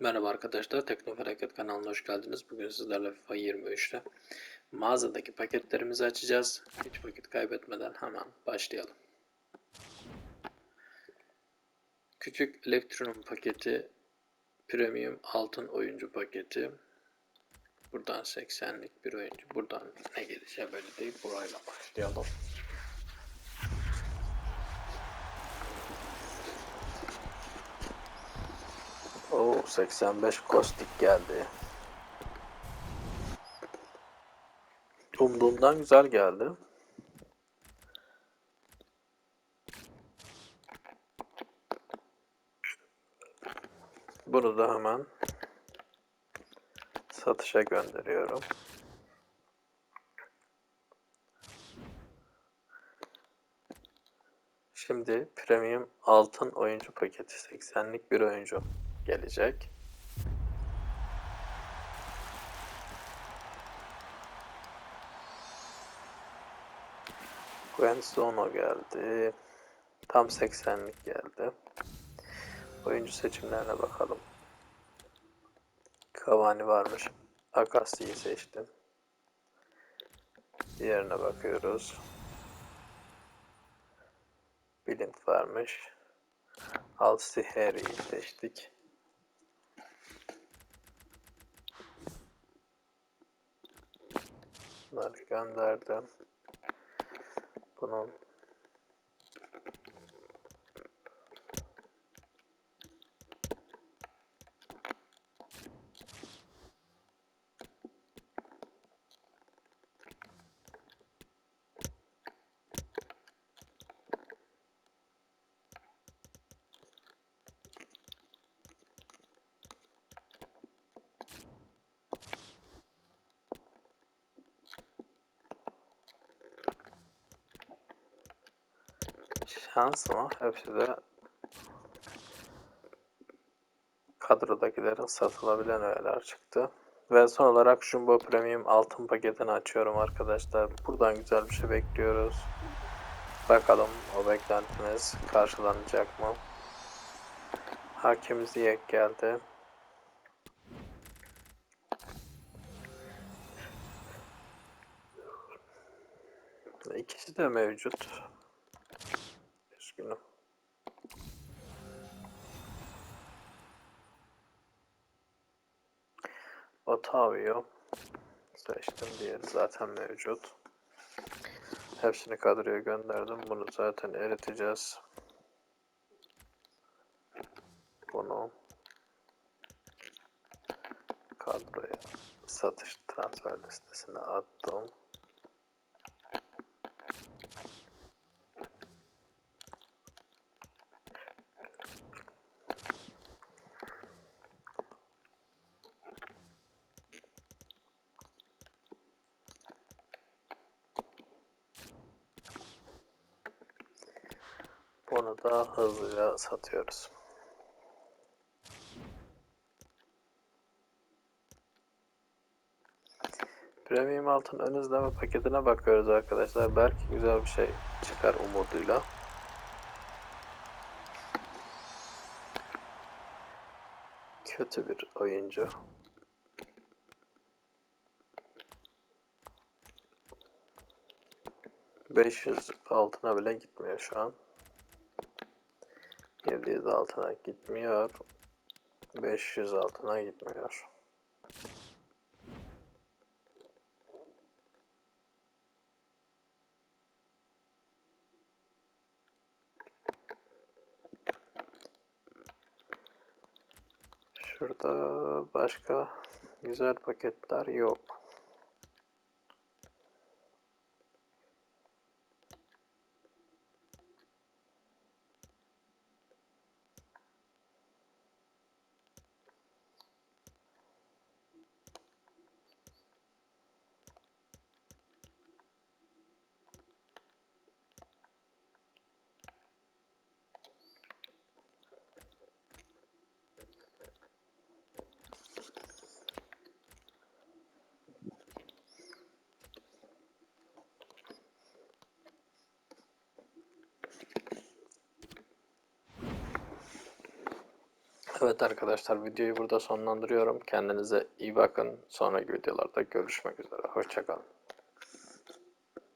Merhaba arkadaşlar, Teknofelaket kanalına hoş geldiniz. Bugün sizlerle FIFA 23'te mağazadaki paketlerimizi açacağız. Hiç vakit kaybetmeden hemen başlayalım. Küçük Elektronum paketi, Premium Altın Oyuncu paketi. Buradan 80'lik bir oyuncu. Buradan ne geleceği böyle değil. Burayla başlayalım. Oo 85 kostik geldi. Umduğumdan güzel geldi. Bunu da hemen satışa gönderiyorum. Şimdi premium altın oyuncu paketi 80'lik bir oyuncu gelecek. Guenzono geldi. Tam 80'lik geldi. Oyuncu seçimlerine bakalım. Cavani varmış. Akasti'yi seçtim. Diğerine bakıyoruz. Blind varmış. Alstiheri'yi seçtik. Bunları gönderdim. Bunun şans ama hepsi de kadrodakilerin satılabilen öğeler çıktı. Ve son olarak Jumbo Premium altın paketini açıyorum arkadaşlar. Buradan güzel bir şey bekliyoruz. Bakalım o beklentimiz karşılanacak mı? Hakim Ziyech geldi. İkisi de mevcut. Üzgünüm. Otavio seçtim diğeri zaten mevcut. Hepsini kadroya gönderdim. Bunu zaten eriteceğiz. Bunu kadroya satış transfer listesine attım. Bunu da hızlıca satıyoruz. Premium altın ön izleme paketine bakıyoruz arkadaşlar. Belki güzel bir şey çıkar umuduyla. Kötü bir oyuncu. ...500 altına bile gitmiyor şu an. 700 altına gitmiyor. 500 altına gitmiyor. Şurada başka güzel paketler yok. Evet arkadaşlar videoyu burada sonlandırıyorum. Kendinize iyi bakın. Sonraki videolarda görüşmek üzere. Hoşçakalın.